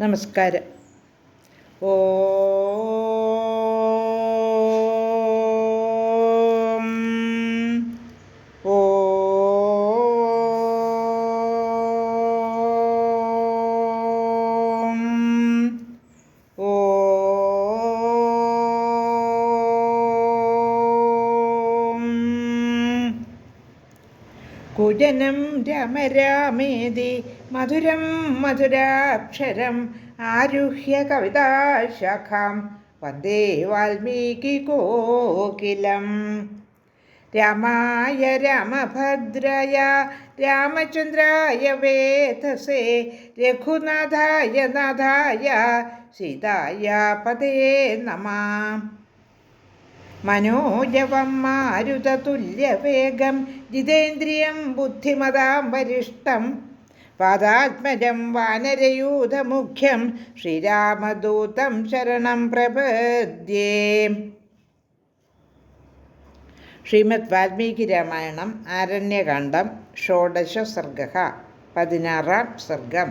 നമസ്കാരം. ഓ കുജനം രമരാമേതി മധുരം മധുരാക്ഷരം ആരുഹ്യ കവിതാശാഖാം വന്ദേ വാൽമീകി കോകിലം. രാമായ രാമഭദ്രായ രാമചന്ദ്രായ വേധസേ രഘുനാഥായ നാഥായ സീതായ പതേ നമ. മനോജവം മാരുതതുല്യവേഗം ജിതേന്ദ്രിയം ബുദ്ധിമതാം വരിഷ്ടം പാദാത്മജം വാനരയൂഥമുഖ്യം ശ്രീരാമദൂതം ശരണം പ്രപദ്യേ. ശ്രീമദ് വാൽമീകി രാമായണം ആരണ്യകാന്ഡം ഷോഡശ സർഗ പതിനാറാം സർഗം.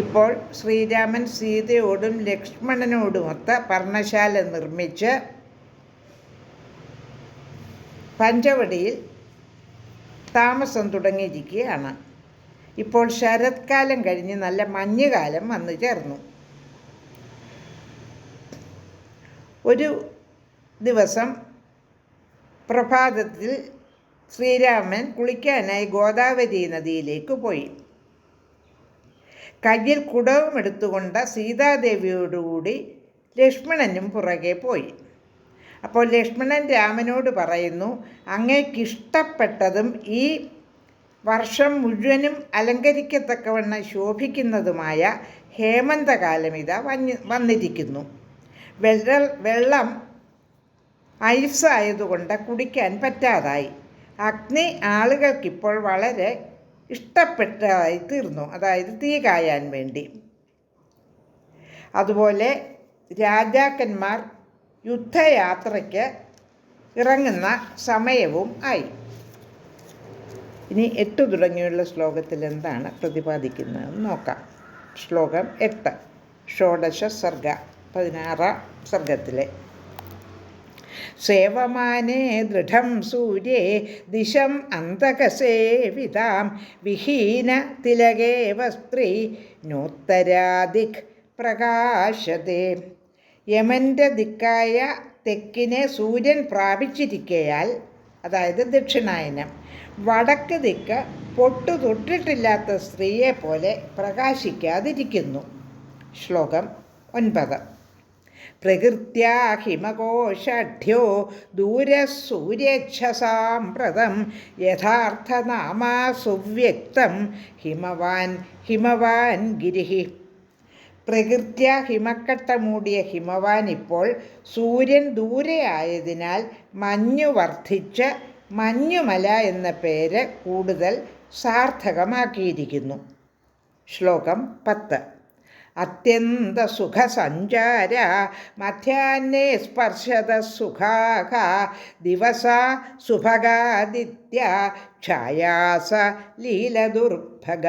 ഇപ്പോൾ ശ്രീരാമൻ സീതയോടും ലക്ഷ്മണനോടുമൊത്ത പർണശാല നിർമ്മിച്ച് പഞ്ചവടിയിൽ താമസം തുടങ്ങിയിരിക്കുകയാണ്. ഇപ്പോൾ ശരത്കാലം കഴിഞ്ഞ് നല്ല മഞ്ഞുകാലം വന്നു ചേർന്നു. ഒരു ദിവസം പ്രഭാതത്തിൽ ശ്രീരാമൻ കുളിക്കാനായി ഗോദാവരി നദിയിലേക്ക് പോയി. കയ്യിൽ കുടവും എടുത്തുകൊണ്ട സീതാദേവിയോടുകൂടി ലക്ഷ്മണനും പുറകെ പോയി. അപ്പോൾ ലക്ഷ്മണൻ രാമനോട് പറയുന്നു അങ്ങേക്കിഷ്ടപ്പെട്ടതും ഈ വർഷം മുഴുവനും അലങ്കരിക്കത്തക്കവണ്ണം ശോഭിക്കുന്നതുമായ ഹേമന്തകാലം ഇതാ വന്നിരിക്കുന്നു. വെള്ള വെള്ളം ഐസ് ആയതുകൊണ്ട് കുടിക്കാൻ പറ്റാതായി. അഗ്നി ആളുകൾക്കിപ്പോൾ വളരെ ഇഷ്ടപ്പെട്ടതായി തീർന്നു അതായത് തീ കായാൻ വേണ്ടി. അതുപോലെ രാജാക്കന്മാർ യുദ്ധയാത്രയ്ക്ക് ഇറങ്ങുന്ന സമയവും ആയി. ഇനി എട്ട് തുടങ്ങിയുള്ള ശ്ലോകത്തിൽ എന്താണ് പ്രതിപാദിക്കുന്നതെന്ന് നോക്കാം. ശ്ലോകം എട്ട് ഷോഡശ സർഗ പതിനാറാം സർഗത്തിലെ. സേവമാനേ ദൃഢം സൂര്യേ ദിശം അന്തകസേവിതാം വിഹീന തിലകേ വസ്ത്രീ നോത്തരാദിക് പ്രകാശത്തെ യമന്റെ ദിക്കായ തെക്കിനെ സൂര്യൻ പ്രാപിച്ചിരിക്കയാൽ അതായത് ദക്ഷിണായനം വടക്ക് ദിക്ക് പൊട്ടു തൊട്ടിട്ടില്ലാത്ത സ്ത്രീയെ പോലെ പ്രകാശിക്കാതിരിക്കുന്നു. ശ്ലോകം ഒൻപത്. പ്രകൃത്യാ ദൂരസൂര്യക്ഷസാമ്പ്രതം ദൂരസൂര്യച്ഛസാമ്പ്രതം യഥാർത്ഥനാമാ സുവ്യക്തം ഹിമവാൻ ഹിമവാൻ ഗിരിഹി പ്രകൃത്യ ഹിമക്കട്ട മൂടിയ ഹിമവാൻ ഇപ്പോൾ സൂര്യൻ ദൂരെയായതിനാൽ മഞ്ഞു വർദ്ധിച്ച് മഞ്ഞുമല എന്ന പേര് കൂടുതൽ സാർത്ഥകമാക്കിയിരിക്കുന്നു. ശ്ലോകം പത്ത്. അത്യന്ത സുഖ സുഖസഞ്ചാര മധ്യാഹ്നേ സ്പർശത സുഖാഹ ദിവസ സുഭഗാദിത്യ ഛായാസ ലീലദുർഭഗ.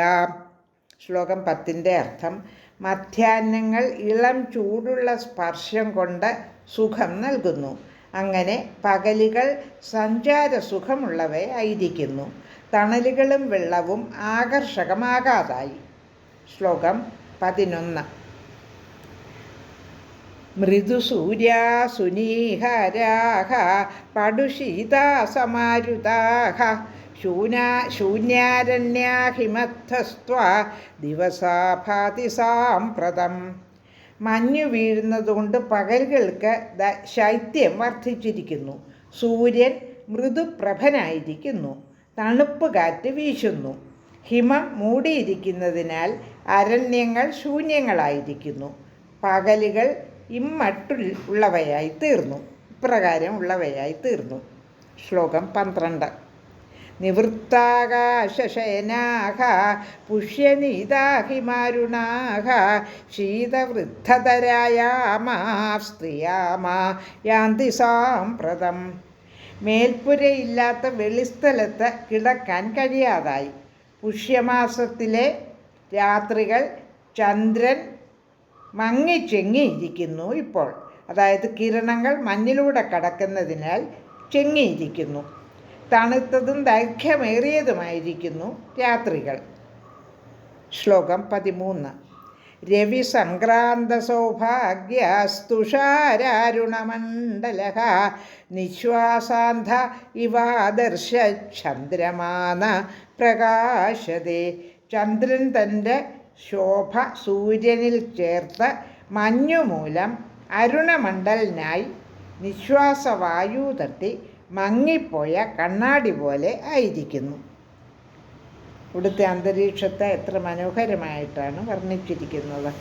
ശ്ലോകം പത്തിന്റെ അർത്ഥം മധ്യാഹ്നങ്ങൾ ഇളം ചൂടുള്ള സ്പർശം കൊണ്ട് സുഖം നൽകുന്നു. അങ്ങനെ പകലുകൾ സഞ്ചാര സുഖമുള്ളവയായിരിക്കുന്നു തണലുകളും വെള്ളവും ആകർഷകമാകാതായി. ശ്ലോകം പതിനൊന്ന്. മൃദുസൂര്യാസുനീഹരാഹ പടുശീതാസമാരുതാഹ ശൂനാ ദിവസാഭാതി സാമ്പ്രതം. മഞ്ഞു വീഴുന്നതുകൊണ്ട് പകലുകൾക്ക് ശൈത്യം വർദ്ധിച്ചിരിക്കുന്നു. സൂര്യൻ മൃദുപ്രഭനായിരിക്കുന്നു. തണുപ്പ് കാറ്റ് വീശുന്നു. ഹിമം മൂടിയിരിക്കുന്നതിനാൽ അരണ്യങ്ങൾ ശൂന്യങ്ങളായിരിക്കുന്നു. പകലുകൾ ഇമ്മട്ടുൾ ഉള്ളവയായി തീർന്നു. ഇപ്രകാരം ഉള്ളവയായി തീർന്നു. ശ്ലോകം പന്ത്രണ്ട്. നിവൃത്താകാശശയനാഹ പുഷ്യനീതാഹിമാരുണാഹ ശീതവൃദ്ധതരായാമാ സ്ത്രീയാമാ യാന്തി സാമ്പ്രതം. മേൽപ്പുരയില്ലാത്ത വെളിസ്ഥലത്ത് കിടക്കാൻ കഴിയാതായി. പുഷ്യമാസത്തിലെ രാത്രികൾ ചന്ദ്രൻ മങ്ങിച്ചെങ്ങിയിരിക്കുന്നു ഇപ്പോൾ. അതായത് കിരണങ്ങൾ മഞ്ഞിലൂടെ കടക്കുന്നതിനാൽ ചെങ്ങിയിരിക്കുന്നു. തണുത്തതും ദൈർഘ്യമേറിയതുമായിരിക്കുന്നു രാത്രികൾ. ശ്ലോകം പതിമൂന്ന്. രവി സംക്രാന്ത സൗഭാഗ്യസ്തുഷാരാരുണമണ്ഡല നിശ്വാസാന്ധ ഇവാദർശ ചന്ദ്രമാന പ്രകാശതേ. ചന്ദ്രൻ തന്റെ ശോഭ സൂര്യനിൽ ചേർത്ത് മഞ്ഞുമൂലം അരുണമണ്ഡലിനായി നിശ്വാസവായു തട്ടി മങ്ങിപ്പോയ കണ്ണാടി പോലെ ആയിരിക്കുന്നു. ഇവിടുത്തെ അന്തരീക്ഷത്തെ എത്ര മനോഹരമായിട്ടാണ് വർണിച്ചിരിക്കുന്നത്.